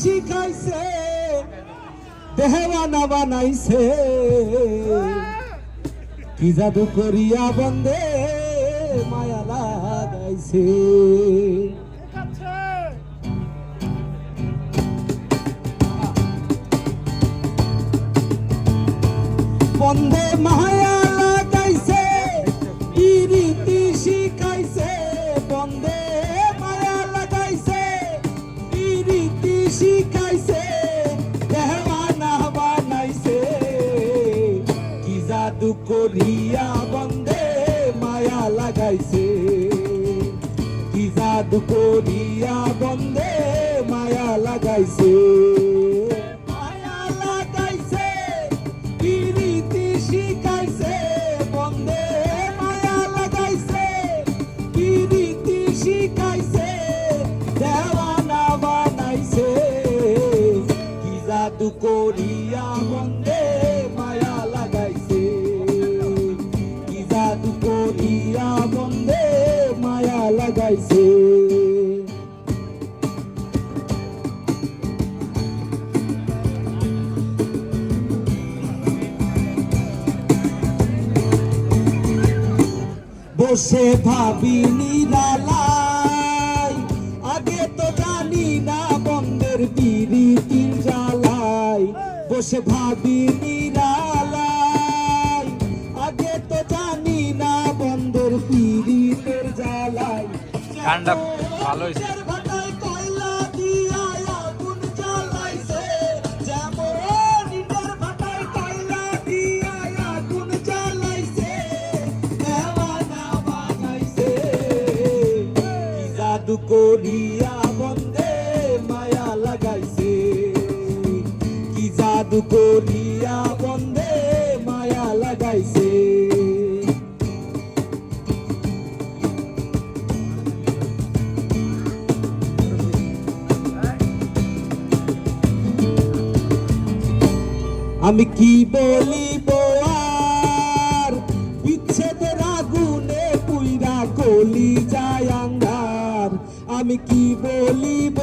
শিখাইছে দেহওয়ানা বানাইছে। কি জাদু করিয়া বন্দে মায়া লাগাইছে। বন্দে মায়া লাগাইছে ইরিতি শিখাইছে, বন্দে জাদু করিয়া বন্দে মায়া লাগাইছে। কি জাদু করিয়া বন্দে মায়া লাগাইছে। মায়া লাগাইছে পিরিতি শিখাইছে। বন্দে মায়া লাগাইছে পিরিতি শিখাইছে। দেওয়ানা বানাইছে। কি জাদু করিয়া বন্দে বসে ভাবি নিরালাই আগে তো জানি না বন্ধের পিরিতির জ্বালাই। বসে ভাবি নিরালাই আগে তো জানি না বন্ধের পিরিতের জ্বালাই। গানটা ভালো হয়েছে। জাদু বন্দে মায়া লাগাইছে। আমি কি বলিব আর? বিচ্ছেদের আগুনে পুইরা কলি যায় আমি কি বলিব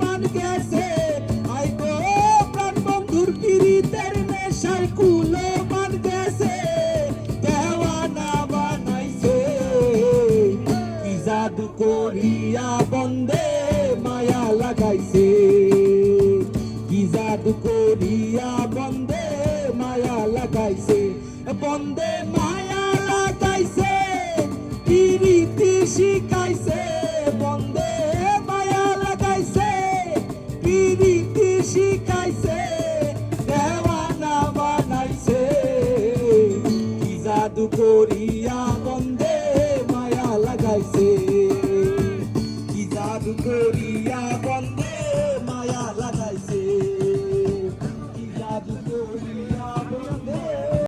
মান গেছে। হাই গো প্রাণ বন্ধুর পীড়িতের নেশায় কুলো মান গেছে। দেওয়ানা বানাইছে। কি করিয়া বন্দে মায়া লাগাইছে। কি জাদু করিয়া বন্দে মায়া লাগাইছে। বন্দে মায়া লাগাইছে পিরিতি শিখাইছে। শিখাইছে দেওয়ানা বানাইছে। কি জাদু করিয়া বন্দে মায়া লাগাইছে। কি জাদু করিয়া বন্দে